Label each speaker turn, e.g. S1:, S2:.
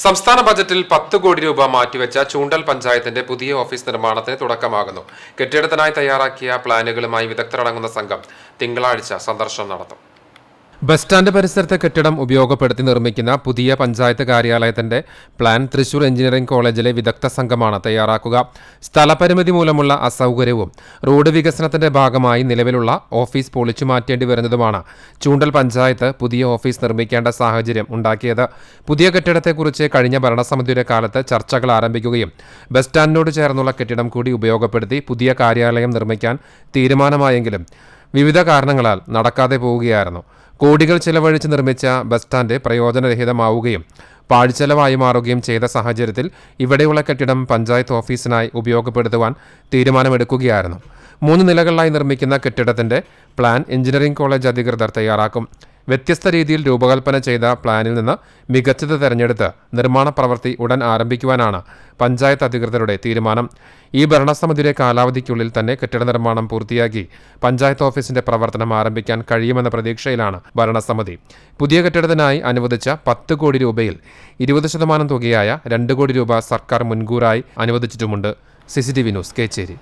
S1: സംസ്ഥാന ബജറ്റിൽ പത്ത് കോടി രൂപ മാറ്റിവെച്ച ചൂണ്ടൽ പഞ്ചായത്തിന്റെ പുതിയ ഓഫീസ് നിർമ്മാണത്തിന് തുടക്കമാകുന്നു. കെട്ടിടത്തിനായി തയ്യാറാക്കിയ പ്ലാനുകളുമായി വിദഗ്ധരടങ്ങുന്ന സംഘം തിങ്കളാഴ്ച സന്ദർശനം നടത്തും. ബസ് സ്റ്റാൻഡ് പരിസരത്തെ കെട്ടിടം ഉപയോഗപ്പെടുത്തി നിർമ്മിക്കുന്ന പുതിയ പഞ്ചായത്ത് കാര്യാലയത്തിന്റെ പ്ലാൻ തൃശൂർ എഞ്ചിനീയറിംഗ് കോളേജിലെ വിദഗ്ധ സംഘമാണ് തയ്യാറാക്കുക. സ്ഥലപരിമിതി മൂലമുള്ള അസൗകര്യവും റോഡ് വികസനത്തിന്റെ ഭാഗമായി നിലവിലുള്ള ഓഫീസ് പൊളിച്ചു മാറ്റേണ്ടി വരുന്നതുമാണ് ചൂണ്ടൽ പഞ്ചായത്ത് പുതിയ ഓഫീസ് നിർമ്മിക്കേണ്ട സാഹചര്യം ഉണ്ടാക്കിയത്. പുതിയ കെട്ടിടത്തെക്കുറിച്ച് കഴിഞ്ഞ ഭരണസമിതിയുടെ കാലത്ത് ചർച്ചകൾ ആരംഭിക്കുകയും ബസ് സ്റ്റാൻഡിനോട് ചേർന്നുള്ള കെട്ടിടം കൂടി ഉപയോഗപ്പെടുത്തി പുതിയ കാര്യാലയം നിർമ്മിക്കാൻ തീരുമാനമായെങ്കിലും വിവിധ കാരണങ്ങളാൽ നടക്കാതെ പോവുകയായിരുന്നു. കോടികൾ ചിലവഴിച്ച് നിർമ്മിച്ച ബസ് സ്റ്റാൻഡ് പ്രയോജനരഹിതമാവുകയും പാഴ്ചെലവായി മാറുകയും ചെയ്ത സാഹചര്യത്തിൽ ഇവിടെയുള്ള കെട്ടിടം പഞ്ചായത്ത് ഓഫീസിനായി ഉപയോഗപ്പെടുത്തുവാൻ തീരുമാനമെടുക്കുകയായിരുന്നു. മൂന്ന് നിലകളിലായി നിർമ്മിക്കുന്ന കെട്ടിടത്തിന്റെ പ്ലാൻ എഞ്ചിനീയറിംഗ് കോളേജ് അധികൃതർ തയ്യാറാക്കും. വ്യത്യസ്ത രീതിയിൽ രൂപകൽപ്പന ചെയ്ത പ്ലാനിൽ നിന്ന് മികച്ചത് തെരഞ്ഞെടുത്ത് നിർമ്മാണ പ്രവൃത്തി ഉടൻ ആരംഭിക്കുവാനാണ് പഞ്ചായത്ത് അധികൃതരുടെ തീരുമാനം. ഈ ഭരണസമിതിയുടെ കാലാവധിക്കുള്ളിൽ തന്നെ കെട്ടിട നിർമ്മാണം പൂർത്തിയാക്കി പഞ്ചായത്ത് ഓഫീസിന്റെ പ്രവർത്തനം ആരംഭിക്കാൻ കഴിയുമെന്ന പ്രതീക്ഷയിലാണ് ഭരണസമിതി. പുതിയ കെട്ടിടത്തിനായി അനുവദിച്ച പത്ത് കോടി രൂപയിൽ ഇരുപത് ശതമാനം തുകയായ രണ്ട് കോടി രൂപ സർക്കാർ മുൻകൂറായി അനുവദിച്ചിട്ടുമുണ്ട്. CCTV news Kecheri.